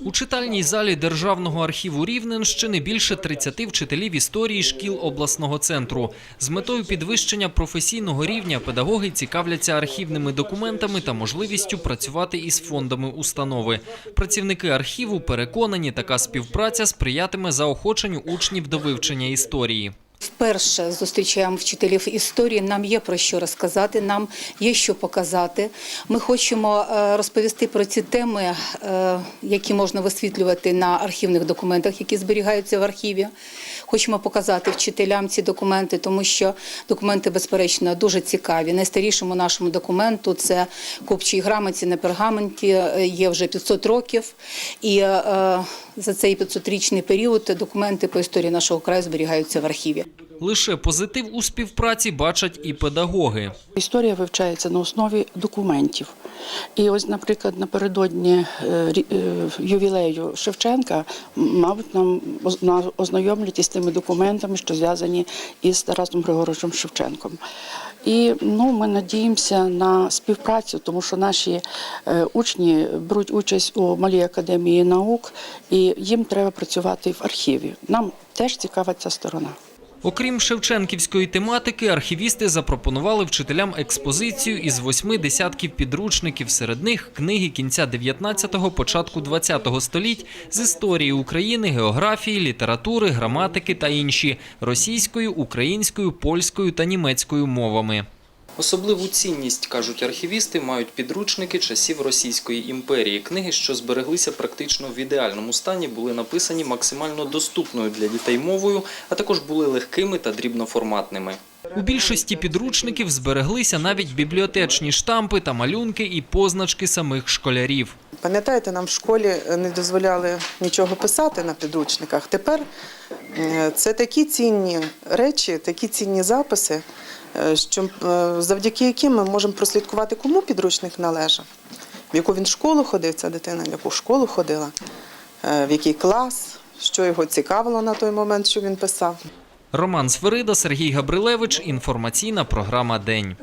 У читальній залі Державного архіву Рівненщини більше 30 вчителів історії шкіл обласного центру. З метою підвищення професійного рівня педагоги цікавляться архівними документами та можливістю працювати із фондами установи. Працівники архіву переконані, така співпраця сприятиме заохоченню учнів до вивчення історії. Вперше зустрічаємо вчителів історії. Нам є про що розказати, нам є що показати. Ми хочемо е, розповісти про ці теми, е, які можна висвітлювати на архівних документах, які зберігаються в архіві. Хочемо показати вчителям ці документи, тому що документи, безперечно, дуже цікаві. Найстарішому нашому документу це копчій грамоті на пергаменті, е, є вже 500 років. І за цей 500-річний період документи по історії нашого краю зберігаються в архіві. Лише позитив у співпраці бачать і педагоги. Історія вивчається на основі документів. І ось, наприклад, напередодні е, е, ювілею Шевченка, мабуть, нам ознайомлять із тими документами, що зв'язані із Тарасом Григоровичем Шевченком. І ну, ми надіємося на співпрацю, тому що наші е, учні беруть участь у малій академії наук, і їм треба працювати в архіві. Нам теж цікава ця сторона. Окрім шевченківської тематики, архівісти запропонували вчителям експозицію із восьми десятків підручників. Серед них книги кінця 19-го, початку 20-го століть з історії України, географії, літератури, граматики та інші російською, українською, польською та німецькою мовами. Особливу цінність, кажуть архівісти, мають підручники часів Російської імперії. Книги, що збереглися практично в ідеальному стані, були написані максимально доступною для дітей мовою, а також були легкими та дрібноформатними. У більшості підручників збереглися навіть бібліотечні штампи та малюнки і позначки самих школярів. Пам'ятаєте, нам в школі не дозволяли нічого писати на підручниках. Тепер це такі цінні речі, такі цінні записи, е, що е, завдяки яким ми можемо прослідкувати, кому підручник належав, в яку він школу ходив, ця дитина, в яку школу ходила, е, в який клас, що його цікавило на той момент, що він писав. Роман Сверида, Сергій Габрилевич. Інформаційна програма День.